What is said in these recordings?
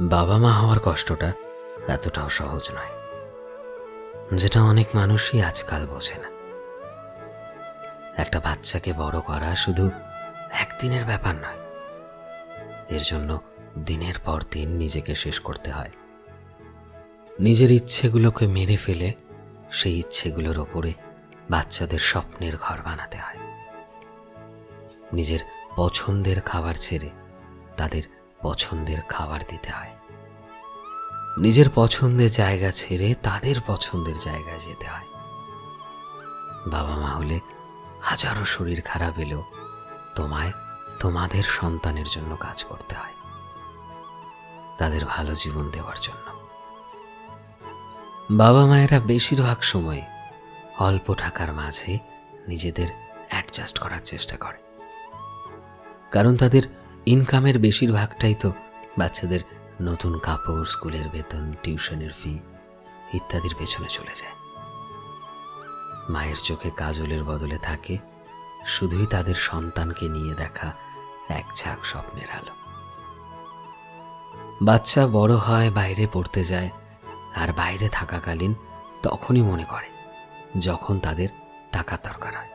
বাবা মা হওয়ার কষ্টটা এতটাও সহজ নয়, যেটা অনেক মানুষই আজকাল বোঝে না। একটা বাচ্চাকে বড় করা শুধু একদিনের ব্যাপার নয়, এর জন্য দিনের পর দিন নিজেকে শেষ করতে হয়। নিজের ইচ্ছেগুলোকে মেরে ফেলে সেই ইচ্ছেগুলোর ওপরে বাচ্চাদের স্বপ্নের ঘর বানাতে হয়। নিজের পছন্দের খাবার ছেড়ে তাদের পছন্দের খাবার দিতে হয়। নিজের পছন্দের জায়গা ছেড়ে তাদের পছন্দের জায়গায় যেতে হয়। বাবা মা হলে হাজারো শরীর খারাপ এলেও তোমায় তোমাদের সন্তানের জন্য কাজ করতে হয়। তাদের ভালো জীবন দেওয়ার জন্য। বাবা মায়েরা বেশিরভাগ সময় অল্প টাকার মাঝে নিজেদের অ্যাডজাস্ট করার চেষ্টা করে। কারণ তাদের ইনকামের বেশিরভাগটাই তো বাচ্চাদের নতুন কাপড়, স্কুলের বেতন, টিউশনের ফি ইত্যাদির পেছনে চলে যায়। মায়ের চোখে কাজলের বদলে থাকে শুধুই তাদের সন্তানকে নিয়ে দেখা এক ঝাঁক স্বপ্নের আলো। বাচ্চা বড় হয়, বাইরে পড়তে যায় আর বাইরে থাকাকালীন তখনই মনে করে যখন তাদের টাকা দরকার হয়।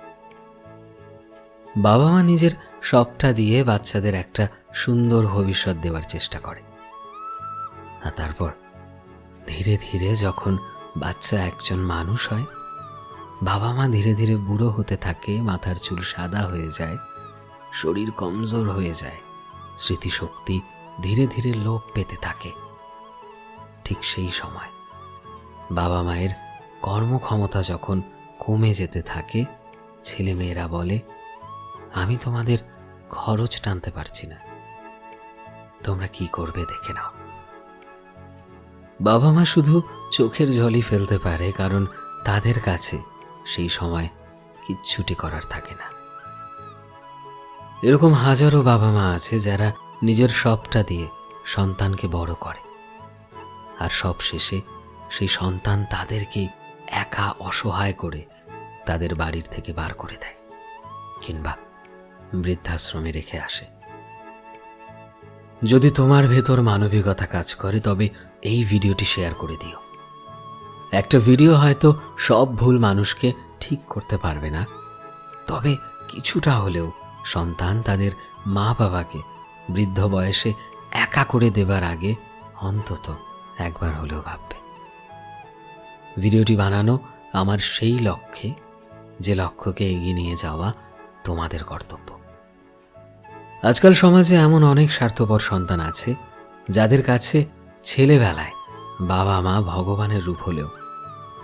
বাবা মা নিজের সবটা দিয়ে বাচ্চাদের একটা সুন্দর ভবিষ্যৎ দেওয়ার চেষ্টা করে। আর তারপর ধীরে ধীরে যখন বাচ্চা একজন মানুষ হয় বাবা মা ধীরে ধীরে বুড়ো হতে থাকে, মাথার চুল সাদা হয়ে যায়, শরীর কমজোর হয়ে যায়, স্মৃতিশক্তি ধীরে ধীরে লোপ পেতে থাকে। ঠিক সেই সময় বাবা মায়ের কর্মক্ষমতা যখন কমে যেতে থাকে, ছেলেমেয়েরা বলে, আমি তোমাদের খরচ টানতে পারছি না। তোমরা কি করবে দেখে নাও। বাবা মা শুধু চোখের জলই ফেলতে পারে, কারণ তাদের কাছে সেই সময় কিচ্ছুটি করার থাকে না। এরকম হাজারো বাবা মা আছে যারা নিজের সবটা দিয়ে সন্তানকে বড় করে। আর সব শেষে সেই সন্তান তাদেরকে একা অসহায় করে তাদের বাড়ির থেকে বার করে দেয়, কিংবা বৃদ্ধাশ্রমে রেখে আসে। যদি তোমার ভেতর মানবিকতা কাজ করে, তবে এই ভিডিওটি শেয়ার করে দিও। একটা ভিডিও হয়তো সব ভুল মানুষকে ঠিক করতে পারবে না, তবে কিছুটা হলেও সন্তান তাদের মা বাবাকে বৃদ্ধ বয়সে একা করে দেবার আগে অন্তত একবার হলেও ভাববে। ভিডিওটি বানানো আমার সেই লক্ষ্যে, যে লক্ষ্যকে এগিয়ে নিয়ে যাওয়া তোমাদের কর্তব্য। আজকাল সমাজে এমন অনেক স্বার্থপর সন্তান আছে, যাদের কাছে ছেলেবেলায় বাবা মা ভগবানের রূপ হলেও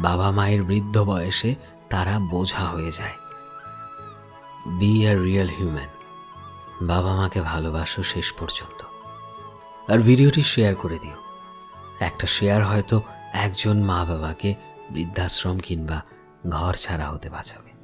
বাবা মায়ের বৃদ্ধ বয়সে তারা বোঝা হয়ে যায়। বি আর রিয়েল হিউম্যান বাবা মাকে ভালোবাসো শেষ পর্যন্ত। আর ভিডিওটি শেয়ার করে দিও। একটা শেয়ার হয়তো একজন মা বাবাকে বৃদ্ধাশ্রম কিংবা ঘর ছাড়া হতে বাঁচাবে।